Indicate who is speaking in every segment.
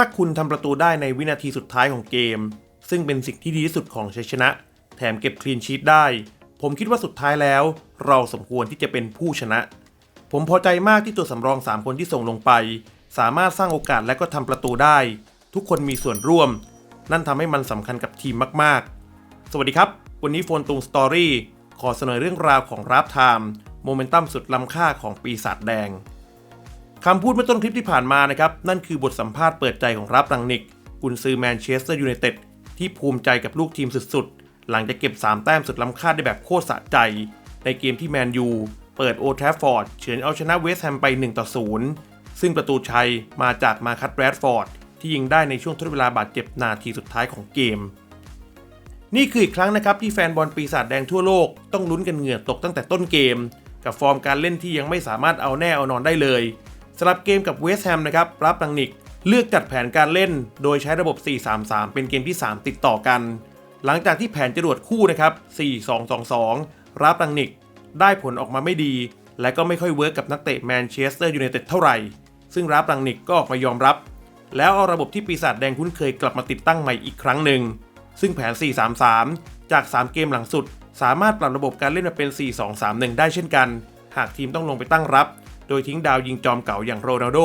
Speaker 1: ถ้าคุณทำประตูได้ในวินาทีสุดท้ายของเกม ซึ่งเป็นสิ่งที่ดีที่สุดของชัยชนะ แถมเก็บคลีนชีตได้ ผมคิดว่าสุดท้ายแล้ว เราสมควรที่จะเป็นผู้ชนะ ผมพอใจมากที่ตัวสำรอง 3 คนที่ส่งลงไป สามารถสร้างโอกาสและก็ทำประตูได้ ทุกคนมีส่วนร่วม นั่นทำให้มันสำคัญกับทีมมาก ๆ สวัสดีครับ วันนี้โฟนตุงสตอรี่ขอเสนอเรื่องราวของราฟไทม์โมเมนตัมสุดล้ำค่าของปีศาจแดง คำพูดเมื่อต้นคลิปที่ผ่านมานะครับ นั่นคือบทสัมภาษณ์เปิดใจของรับรังนิก กุนซือแมนเชสเตอร์ยูไนเต็ดที่ภูมิใจกับลูกทีมสุดๆ หลังจากเก็บ 3 แต้มสุดล้ำค่าได้แบบโคตรสะใจ ในเกมที่แมนยูเปิดโอทรฟฟอร์ดเฉือนเอาชนะเวสต์แฮมไป1ต่อ0ซึ่งประตูชัยมาจากมาคัตแรดฟอร์ดที่ยิงได้ในช่วงทดเวลาบาดเจ็บนาทีสุดท้ายของเกม นี่คืออีกครั้งนะครับที่แฟนบอลปีศาจแดงทั่วโลกต้องลุ้นกันเหงื่อตกตั้งแต่ต้นเกม กับฟอร์มการเล่นที่ยังไม่สามารถเอาแน่เอานอนได้เลย สำหรับเกมกับเวสต์แฮมนะครับรับรังนิกเลือกจัดแผนการเล่น โดยใช้ระบบ 4-3-3 เป็นเกมที่ 3 ติดต่อกัน หลังจากที่แผนจรวดคู่นะครับ 4-2-2-2 รับรังนิกได้ผลออกมาไม่ดี และก็ไม่ค่อยเวิร์กกับนักเตะแมนเชสเตอร์ยูไนเต็ดเท่าไหร่ ซึ่งรับรังนิกก็ออกมายอมรับ แล้วเอาระบบที่ปีศาจแดงคุ้นเคยกลับมาติดตั้งใหม่อีกครั้งหนึ่ง ซึ่งแผน 4-3-3 จาก 3 เกมหลังสุด สามารถปรับระบบการเล่นมาเป็น 4-2-3-1 ได้เช่นกัน หากทีมต้องลงไปตั้งรับ โดยทิ้งดาวยิงจอมเก่าอย่างโรนัลโด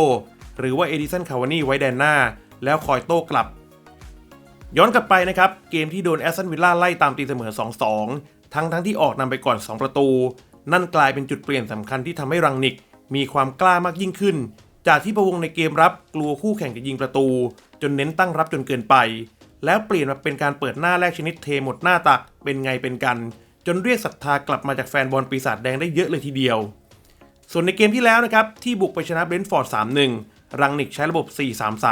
Speaker 1: หรือว่าเอดิสันคาวานี่ไว้แดนหน้า แล้วคอยโต้กลับ ย้อนกลับไปนะครับ เกมที่โดนแอสตันวิลล่าไล่ตามตีเสมอ 2-2 ทั้งทั้งที่ออกนำไปก่อน 2 ประตู นั่นกลายเป็นจุดเปลี่ยนสำคัญที่ทำให้รังนิก มีความกล้ามากยิ่งขึ้น จากที่ประวงในเกมรับกลัวคู่แข่งจะยิงประตู จนเน้นตั้งรับจนเกินไป แล้วเปลี่ยนมาเป็นการเปิดหน้าแรกชนิดเทหมดหน้าตักเป็นไงเป็นกันจนเรียกศรัทธากลับมาจากแฟนบอลปีศาจแดงได้เยอะเลยทีเดียว ส่วนในเกมที่แล้วนะครับ ที่บุกไปชนะเบรนท์ฟอร์ด 3-1 รังนิกใช้ระบบ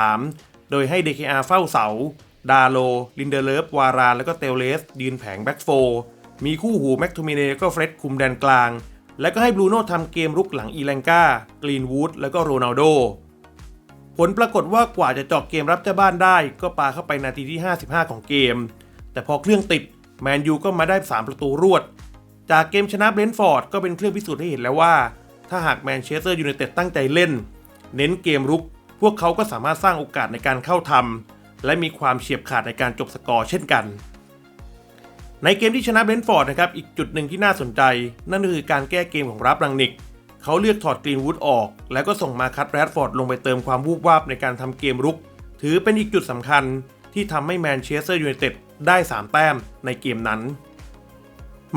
Speaker 1: 4-3-3 โดยให้ DKR เฝ้าเสา ดาโล ลินเดเลฟวารานแล้วก็เตลเลส ยืนแผงแบ็กโฟมีคู่หูแม็กทูมิเนแล้วก็เฟร็ดคุมแดนกลาง แล้วก็ให้บรูโน่ทำเกมรุกหลังอีแลงกากรีนวูดแล้วก็โรนัลโดผลปรากฏว่ากว่าจะเจอกเกมรับเจ้าบ้านได้ ก็ปาเข้าไปนาทีที่ 55 ของเกม แต่พอเครื่องติดแมนยูก็มาได้ 3 ประตูรวด จากเกมชนะเบรนท์ฟอร์ดก็เป็นเครื่องพิสูจน์ให้เห็นแล้วว่า ถ้าหากแมนเชสเตอร์ยูไนเต็ดตั้งใจเล่น เน้นเกมรุก พวกเขาก็สามารถสร้างโอกาสในการเข้าทำและมีความเฉียบขาดในการจบสกอร์เช่นกัน ในเกมที่ชนะเบนฟอร์ดนะครับอีกจุดหนึ่งที่น่าสนใจ นั่นคือการแก้เกมของรับรังนิกเขาเลือกถอดกรีนวูดออก แล้วก็ส่งมาคัตแรดฟอร์ดลงไปเติมความวูบวาบในการทำเกมรุก ถือเป็นอีกจุดสำคัญที่ทำให้แมนเชสเตอร์ยูไนเต็ดได้ 3 แต้มในเกมนั้น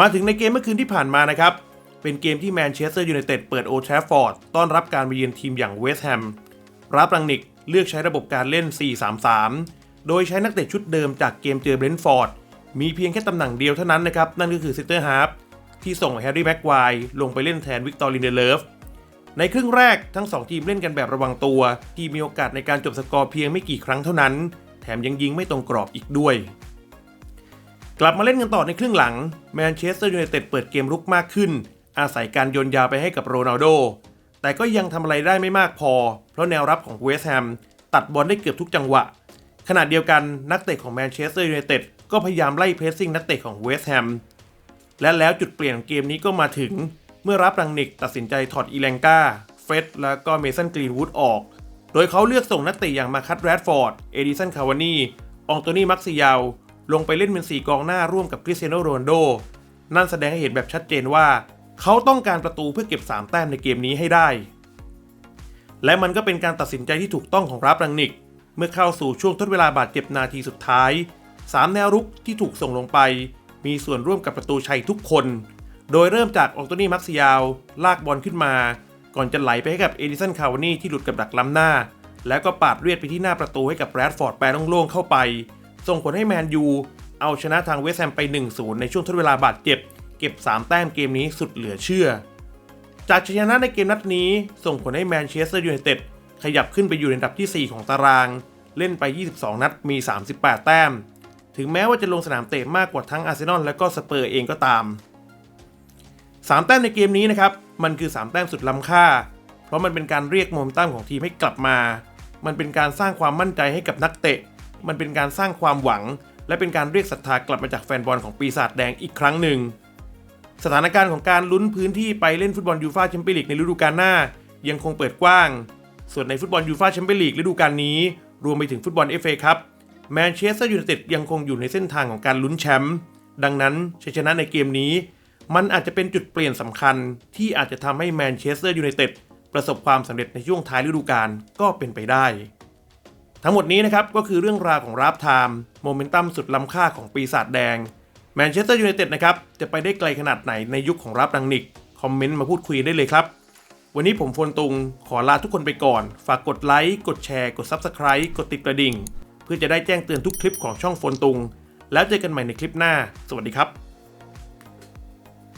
Speaker 1: มาถึงในเกมเมื่อคืนที่ผ่านมานะครับ เป็นเกมที่แมนเชสเตอร์ยูไนเต็ดเปิดโอทฟฟอร์ดต้อนรับการไปเยือนทีมอย่างเวสต์แฮมรับรังนิกเลือกใช้ระบบการเล่น 4-3-3 โดยใช้นักเตะชุดเดิมจากเกมเจอเบรนท์ฟอร์ด มีเพียงแค่ตำแหน่งเดียวเท่านั้นนะครับ นั่นก็คือซิเตอร์ฮาร์ฟที่ส่งแฮร์รี่แม็กไกวร์ลงไปเล่นแทนวิกตอรินเดเลฟในครึ่งแรกทั้ง 2 ทีมเล่นกันแบบระวังตัว ที่มีโอกาสในการจบสกอร์เพียงไม่กี่ครั้งเท่านั้น แถมยังยิงไม่ตรงกรอบอีกด้วย กลับมาเล่นกันต่อในครึ่งหลังแมนเชสเตอร์ยูไนเต็ดเปิดเกมรุกมากขึ้น อาศัยการโยนยาไปให้กับโรนัลโด แต่ก็ยังทำอะไรได้ไม่มากพอ เพราะแนวรับของเวสต์แฮมตัดบอลได้เกือบทุกจังหวะ ขณะเดียวกันนักเตะของแมนเชสเตอร์ยูไนเต็ดก็พยายามไล่เพรสซิ่งนักเตะของเวสต์แฮม และแล้วจุดเปลี่ยนของเกมนี้ก็มาถึง เมื่อรับรังนิกตัดสินใจถอดอีแลงกาเฟรดแล้วก็เมสันกรีนวูดออก โดยเขาเลือกส่งนักเตะอย่างมาคัตแรดฟอร์ด เอดิสันคาวานีองโตนี่มักซิยาวลงไปเล่นเป็น4กองหน้าร่วมกับคริสเตียโนโรนลโด นั่นแสดงให้เห็นแบบชัดเจนว่า เขาต้องการประตูเพื่อเก็บ 3 แต้มในเกมนี้ให้ได้ และมันก็เป็นการตัดสินใจที่ถูกต้องของรับรังนิก เมื่อเข้าสู่ช่วงทดเวลาบาดเจ็บนาทีสุดท้าย 3 แนวรุกที่ถูกส่งลงไป มีส่วนร่วมกับประตูชัยทุกคน โดยเริ่มจากองโตนี่มักซิยาว ลากบอลขึ้นมา ก่อนจะไหลไปให้กับเอดิสันคาวานีที่หลุดกับดักล้ำหน้า แล้วก็ปาดเลียดไปที่หน้าประตูให้กับแรดฟอร์ดแปรโล่งๆเข้าไป ส่งผลให้แมนยูเอาชนะทางเวสต์แฮมไป 1-0 ในช่วงทดเวลาบาดเจ็บ เก็บ 3 แต้มเกมนี้สุดเหลือเชื่อ จากชัยชนะในเกมนัดนี้ส่งผลให้แมนเชสเตอร์ยูไนเต็ดขยับขึ้นไปอยู่ในอันดับที่ 4 ของตาราง เล่นไป 22 นัดมี 38 แต้ม ถึงแม้ว่าจะลงสนามเตะมากกว่าทั้งอาร์เซนอลและก็สเปอร์เองก็ตาม 3 แต้มในเกมนี้นะครับ มันคือ 3 แต้มสุดล้ำค่า เพราะมันเป็นการเรียกโมเมนตัมของทีมให้กลับมา มันเป็นการสร้างความมั่นใจให้กับนักเตะ มันเป็นการสร้างความหวัง และเป็นการเรียกศรัทธากลับมาจากแฟนบอลของปีศาจแดงอีกครั้งหนึ่ง สถานการณ์ของการลุ้นพื้นที่ไปเล่นฟุตบอลยูฟ่าแชมเปี้ยนลีกในฤดูกาลหน้า ยังคงเปิดกว้าง ส่วนในฟุตบอลยูฟ่าแชมเปี้ยนลีกฤดูกาลนี้ รวมไปถึงฟุตบอล FA ครับแมนเชสเตอร์ยูไนเต็ดยังคงอยู่ในเส้นทางของการลุ้นแชมป์ดังนั้นชัยชนะในเกมนี้ มันอาจจะเป็นจุดเปลี่ยนสำคัญ ที่อาจจะทำให้แมนเชสเตอร์ยูไนเต็ดประสบความสำเร็จในช่วงท้ายฤดูกาลก็เป็นไปได้ ทั้งหมดนี้นะครับก็คือเรื่องราวของราฟไทม์โมเมนตัมสุดล้ำค่าของปีศาจแดง แมนเชสเตอร์ยูไนเต็ดนะครับ จะไปได้ไกลขนาดไหนในยุคของรับดังนิก คอมเมนต์มาพูดคุยได้เลยครับ วันนี้ผมโฟนตุงขอลาทุกคนไปก่อน ฝากกดไลค์กดแชร์ กด Subscribe กดติดกระดิ่ง เพื่อจะได้แจ้งเตือนทุกคลิปของช่องโฟนตุง แล้วเจอกันใหม่ในคลิปหน้า สวัสดีครับ